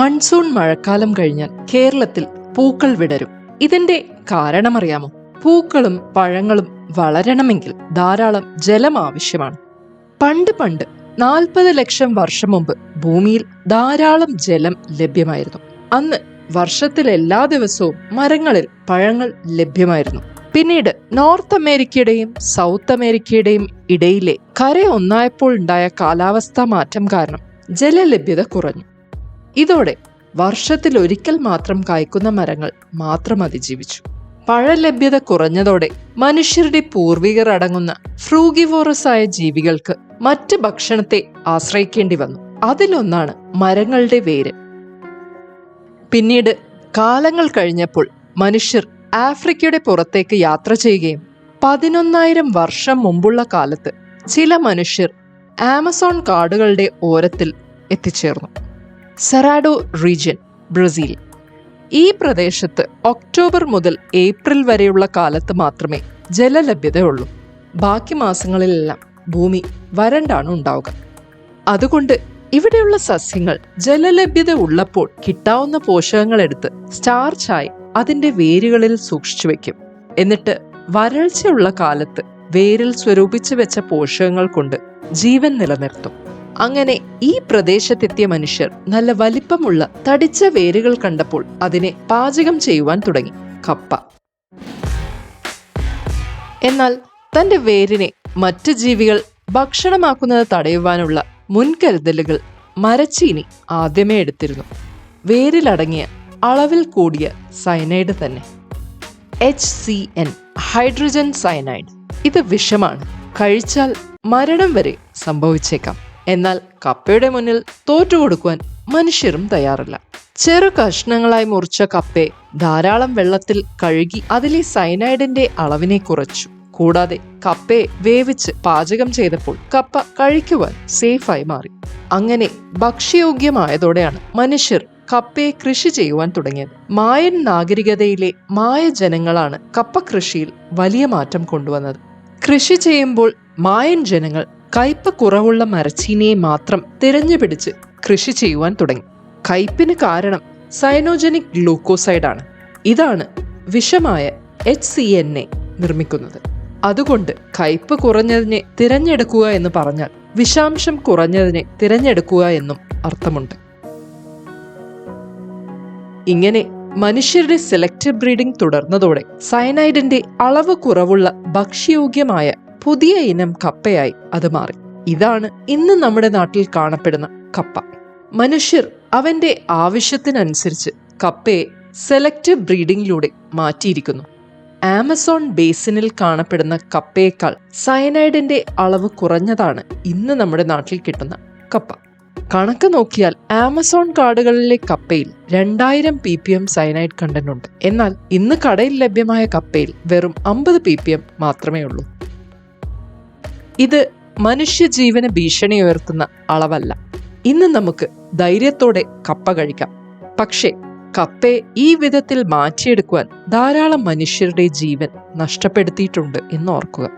Monsoon മഴക്കാലം കഴിഞ്ഞാൽ കേരളത്തിൽ പൂക്കൾ വിടരും. ഇതിന്റെ കാരണമറിയാമോ? പൂക്കളും പഴങ്ങളും വളരണമെങ്കിൽ ധാരാളം ജലം ആവശ്യമാണ്. പണ്ട് പണ്ട് നാൽപ്പത് ലക്ഷം വർഷം മുമ്പ് ഭൂമിയിൽ ധാരാളം ജലം ലഭ്യമായിരുന്നു. അന്ന് വർഷത്തിൽ എല്ലാ ദിവസവും മരങ്ങളിൽ പഴങ്ങൾ ലഭ്യമായിരുന്നു. പിന്നീട് നോർത്ത് അമേരിക്കയുടെയും സൗത്ത് അമേരിക്കയുടെയും ഇടയിലെ കര ഒന്നായപ്പോൾ ഉണ്ടായ കാലാവസ്ഥാ മാറ്റം കാരണം ജലലഭ്യത കുറഞ്ഞു. ഇതോടെ വർഷത്തിൽ ഒരിക്കൽ മാത്രം കായ്ക്കുന്ന മരങ്ങൾ മാത്രം അതിജീവിച്ചു. പഴലഭ്യത കുറഞ്ഞതോടെ മനുഷ്യരുടെ പൂർവികർ അടങ്ങുന്ന ഫ്രൂഗിവോറസ് ആയ ജീവികൾക്ക് മറ്റ് ഭക്ഷണത്തെ ആശ്രയിക്കേണ്ടി വന്നു. അതിലൊന്നാണ് മരങ്ങളുടെ വേര്. പിന്നീട് കാലങ്ങൾ കഴിഞ്ഞപ്പോൾ മനുഷ്യർ ആഫ്രിക്കയുടെ പുറത്തേക്ക് യാത്ര ചെയ്യുകയും പതിനൊന്നായിരം വർഷം മുമ്പുള്ള കാലത്ത് ചില മനുഷ്യർ ആമസോൺ കാടുകളുടെ ഓരത്തിൽ എത്തിച്ചേർന്നു. Cerrado region Brazil. ഈ പ്രദേശത്ത് ഒക്ടോബർ മുതൽ ഏപ്രിൽ വരെയുള്ള കാലത്ത് മാത്രമേ ജലലഭ്യതയുള്ളൂ. ബാക്കി മാസങ്ങളിലെല്ലാം ഭൂമി വരണ്ടാണ് ഉണ്ടാവുക. അതുകൊണ്ട് ഇവിടെയുള്ള സസ്യങ്ങൾ ജലലഭ്യത ഉള്ളപ്പോൾ കിട്ടാവുന്ന പോഷകങ്ങൾ എടുത്ത് സ്റ്റാർച്ചായി അതിന്റെ വേരുകളിൽ സൂക്ഷിച്ചു വെക്കും. എന്നിട്ട് വരൾച്ചയുള്ള കാലത്ത് വേരിൽ സ്വരൂപിച്ചു വെച്ച പോഷകങ്ങൾ കൊണ്ട് ജീവൻ നിലനിർത്തും. അങ്ങനെ ഈ പ്രദേശത്തെത്തിയ മനുഷ്യർ നല്ല വലിപ്പമുള്ള തടിച്ച വേരുകൾ കണ്ടപ്പോൾ അതിനെ പാചകം ചെയ്യുവാൻ തുടങ്ങി. കപ്പ. എന്നാൽ തന്റെ വേരിനെ മറ്റ് ജീവികൾ ഭക്ഷണമാക്കുന്നത് തടയുവാനുള്ള മുൻകരുതലുകൾ മരച്ചീനി ആദ്യമേ എടുത്തിരുന്നു. വേരിലടങ്ങിയ അളവിൽ കൂടിയ സയനൈഡ് തന്നെ. H C N hydrogen cyanide. ഇത് വിഷമാണ്. കഴിച്ചാൽ മരണം വരെ സംഭവിച്ചേക്കാം. എന്നാൽ കപ്പയുടെ മുന്നിൽ തോറ്റുകൊടുക്കുവാൻ മനുഷ്യരും തയ്യാറല്ല. ചെറു കഷ്ണങ്ങളായി മുറിച്ച കപ്പയെ ധാരാളം വെള്ളത്തിൽ കഴുകി അതിലെ സൈനൈഡിന്റെ അളവിനെ കുറച്ചു. കൂടാതെ കപ്പയെ വേവിച്ച് പാചകം ചെയ്തപ്പോൾ കപ്പ കഴിക്കുവാൻ സേഫായി മാറി. അങ്ങനെ ഭക്ഷ്യയോഗ്യമായതോടെയാണ് മനുഷ്യർ കപ്പയെ കൃഷി ചെയ്യുവാൻ തുടങ്ങിയത്. മായൻ നാഗരികതയിലെ മായ ജനങ്ങളാണ് കപ്പ കൃഷിയിൽ വലിയ മാറ്റം കൊണ്ടുവന്നത്. കൃഷി ചെയ്യുമ്പോൾ മായൻ ജനങ്ങൾ കയ്പ് കുറവുള്ള മരച്ചീനിയെ മാത്രം തിരഞ്ഞുപിടിച്ച് കൃഷി ചെയ്യുവാൻ തുടങ്ങി. കയ്പിന് കാരണം സൈനോജനിക് ഗ്ലൂക്കോസൈഡാണ്. ഇതാണ് വിഷമായ എച്ച് സി എൻ എ നിർമ്മിക്കുന്നത്. അതുകൊണ്ട് കയ്പ് കുറഞ്ഞതിനെ തിരഞ്ഞെടുക്കുക എന്ന് പറഞ്ഞാൽ വിഷാംശം കുറഞ്ഞതിനെ തിരഞ്ഞെടുക്കുക എന്നും അർത്ഥമുണ്ട്. ഇങ്ങനെ മനുഷ്യരുടെ സെലക്റ്റീവ് ബ്രീഡിംഗ് തുടർന്നതോടെ സയനൈഡിന്റെ അളവ് കുറവുള്ള ഭക്ഷ്യയോഗ്യമായ പുതിയ ഇനം കപ്പയായി അത് മാറി. ഇതാണ് ഇന്ന് നമ്മുടെ നാട്ടിൽ കാണപ്പെടുന്ന കപ്പ. മനുഷ്യർ അവന്റെ ആവശ്യത്തിനനുസരിച്ച് കപ്പയെ സെലക്റ്റീവ് ബ്രീഡിംഗിലൂടെ മാറ്റിയിരിക്കുന്നു. ആമസോൺ ബേസിനിൽ കാണപ്പെടുന്ന കപ്പയേക്കാൾ സയനൈഡിന്റെ അളവ് കുറഞ്ഞതാണ് ഇന്ന് നമ്മുടെ നാട്ടിൽ കിട്ടുന്ന കപ്പ. കണക്ക് നോക്കിയാൽ ആമസോൺ കാടുകളിലെ കപ്പയിൽ രണ്ടായിരം P P M cyanide content ഉണ്ട്. എന്നാൽ ഇന്ന് കടയിൽ ലഭ്യമായ കപ്പയിൽ വെറും അമ്പത് പി പി എം മാത്രമേ ഉള്ളൂ. ഇത് മനുഷ്യജീവന ഭീഷണി ഉയർത്തുന്ന അളവല്ല. ഇന്ന് നമുക്ക് ധൈര്യത്തോടെ കപ്പ കഴിക്കാം. പക്ഷേ കപ്പയെ ഈ വിധത്തിൽ മാറ്റിയെടുക്കുവാൻ ധാരാളം മനുഷ്യരുടെ ജീവൻ നഷ്ടപ്പെടുത്തിയിട്ടുണ്ട് എന്ന് ഓർക്കുക.